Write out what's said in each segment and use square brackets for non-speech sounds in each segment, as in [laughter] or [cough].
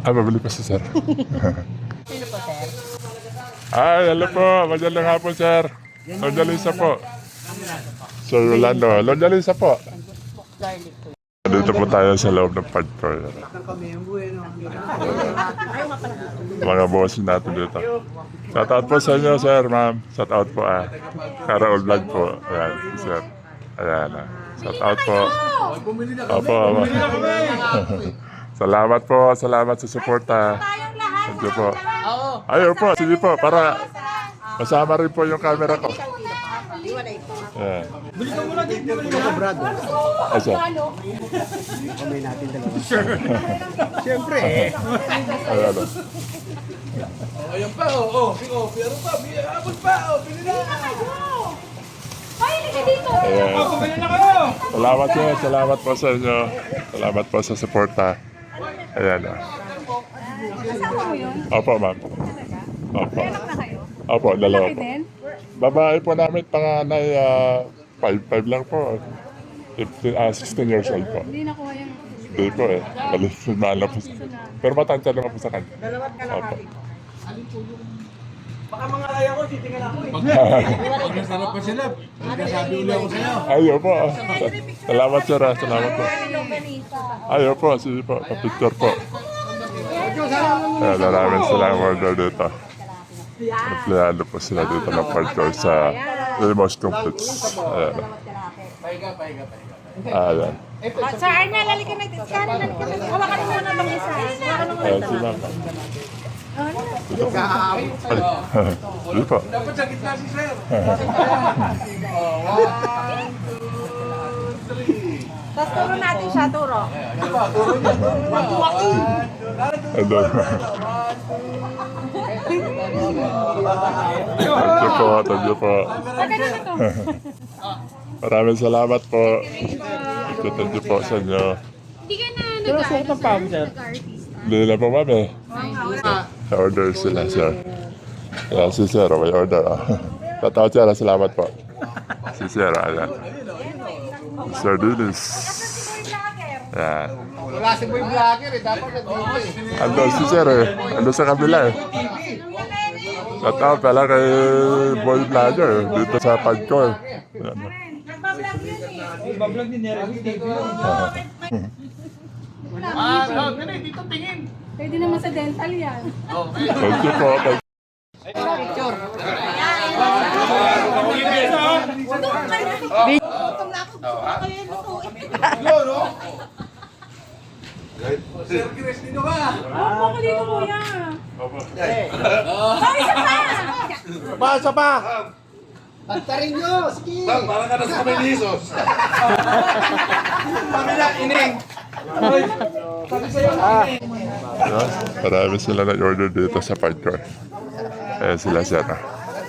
Ah, babalik pa si sir. Sino po, sir? Ay, hello po. Magandang hapon, sir. Lord Alisa po. Sir Rolando. Lord Alisa po. Garlic po. Dito po tayo sa loob ng park tour. Mga boss natin dito. Shout out po sa inyo, sir, ma'am. Shout out po, ah. Karaol vlog po. Ayan, sir. Ayan, ah. Shout out po. Opo, opo. [laughs] salamat po. Salamat sa suporta. Thank you po. Ayaw po, sige po. Para masama rin po yung camera ko. Ayan. Ay, sir. Kamay natin dalawa. [laughs] Siyempre eh. Ayan, ah. Ayan pa, oh, oh, oh, pero pa, may abot pa, oh, pili na. Dito. Ayan. Salamat po, salamat po sa inyo. Salamat po sa suporta. Ayan. ah. Kasama mo yun? Opo, ma'am. Opo. Anak na kayo? Opo, dalawa po. din? Babae po namin, panganay, 5-5 lang po. 15, ah, 16 years old po. Hindi nakuha yung Hindi po eh. Po. siya. Pero matantya naman po sa kanya. Opo. Baka mga kaya ko, titingnan ako eh. Pag [laughs] nasarap pa sila, nagsasabi ulit ako sa'yo. Ayaw po. Salamat sir, ah. salamat po. Ayaw po, sige po. Pa-picture po. Ayan, maraming salamat order dito. Empleyado po sila dito ng parkour sa Limos Complex. Ayan. Paiga, paiga, paiga. Ayan. Ah, Sir Arnel, halika na. Na. Hawakan mo muna bang isa. Hawakan mo Ayan si po. Dapat sa si sir. Tapos turo natin siya, turo. Diba, turo niya, turo niya. Ano? Thank you po, thank you po. Maraming salamat po. Thank you, po sa inyo. Hindi ka na nag-ano, sir? Nag-artist. Hindi na po mami. Order sila, sir. Ayan, si sir, may order. ah. Tatawad sir, salamat po. Si sir, ayan. Sir Dinis. Ayan. Wala si Boy Vlogger eh. Dapat eh. Ando si sir eh. Ando sa kabila eh. Tatawad pala kay Boy Vlogger eh, dito sa Pagcor. Ayan. Bablog ni Nero, TV Ah, no, ganun, dito tingin. Pwede naman sa dental yan. Thank you po. Thank Yun, no? Sir Chris, dito ka. Opo ka dito, kuya. Pasa pa! Pagtarin nyo! Sige! Parang ka na sa Kamilisos. Pamila, ining. Ayan, Marami sila nag-order dito sa Pagcor. Ayan sila sir. ah.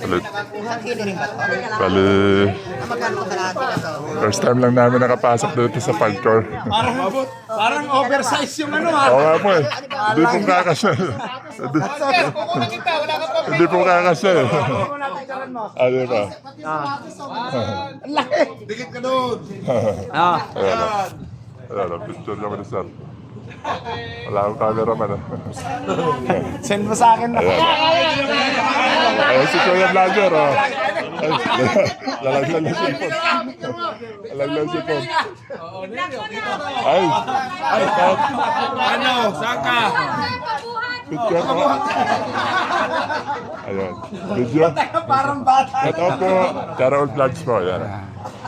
Ulit. Bali, first time lang namin nakapasok dito sa Pagcor. Parang. Parang oversize yung ano ha. Oo nga po eh. Hindi po kakasya. Hindi, hindi po kakasya eh. Ano ba? Dikit ka doon. O. Ayan o, ni sir. Wala akong cameraman ah. Send mo sa akin na. Ayan. Si Kuya Vlogger oh. Ay, lalaglag na cellphone. Lalaglag na cellphone. Ay! Ay, kat. Ano, saan ka? Picture mo. Ayan. Video. Parang bata. Ito po. Charaol Vlogs po. Ayan.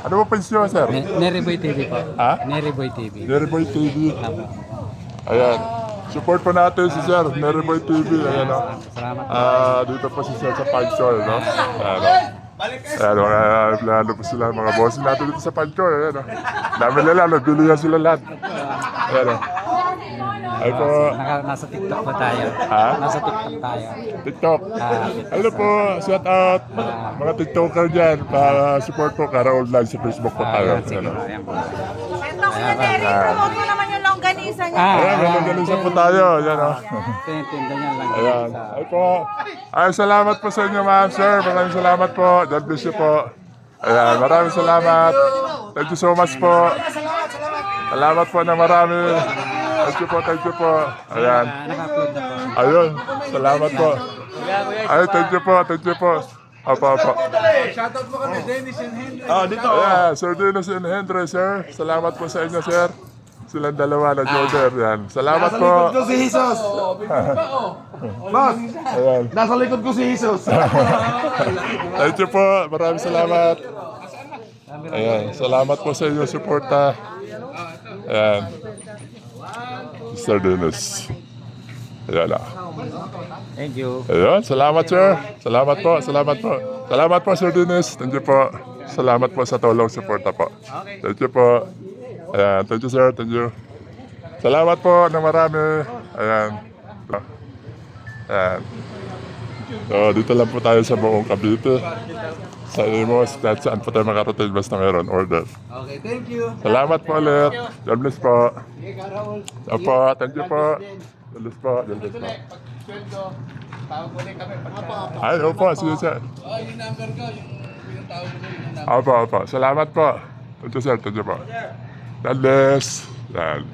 Ano po nyo, sir? Neriboy TV po. Ha? Neriboy TV. Neriboy TV. Ayan. Support po natin si Sir, Neriboy TV. Ayan o. Salamat. Ah, dito po si Sir sa Pagchor, no? Ayan o. Ayan, mga plano po sila, mga boss natin dito sa Pagchor. Ayan o. Dami nila, nagbili na sila lahat. Ayan o. Ay po, Naka, nasa TikTok po tayo. Ha? Nasa TikTok tayo. TikTok. Ah, Hello po, shout out. Mga TikToker dyan, para support po, Karaol Vlog sa Facebook po tayo. Ayan, sige Ayan o. po. Ayan po. Ito, kuya Terry, promote mo naman yung longganisa niya. Ah, Ayan, ganun ganun sa po tayo. Ayan o. Tintinda niyan lang. Ayan. Sa, Ay po. Ay, salamat po sa inyo, ma'am, sir. Maraming salamat po. God bless you po. Ayan, maraming salamat. Thank you so much po. Salamat po na marami. Thank you po, thank you po. Ayan. Ah, po. Ayun, salamat po. Ay, thank you po, thank you po. Apa, apa. Shoutout mo kami, Dennis and Henry. Ah, dito. Yeah, Sir Dennis and Henry, sir. Salamat po sa inyo, sir. Silang dalawa na Joder. Yan. Salamat Nasa likod ko po. si Jesus. Boss, [laughs] Ayan. nasa likod ko si Jesus. [laughs] Thank you po. Maraming salamat. Ayan. Salamat po sa inyong suporta. Ayan. Sir Dennis. Ayan ah. Thank you. Ayun, salamat sir. Salamat po, salamat po. Salamat po Sir Dennis. Thank you po. Salamat po sa tulong suporta po. Thank you po. Ayan, thank you sir, thank you. Salamat po ng marami. Ayan. Ayan. So, dito lang po tayo sa buong Cavite. Sa Imos, kahit saan po tayo makarating basta meron order. Okay, thank you. Salamat po ulit. God bless po. Opo, thank you po. God bless po. God bless po. Ay, opo, sige sir. Oh, yung number ko, yung pinatawag ko yung number. Opo, opo. Salamat po. Thank you sir, thank you po. God bless. Yan.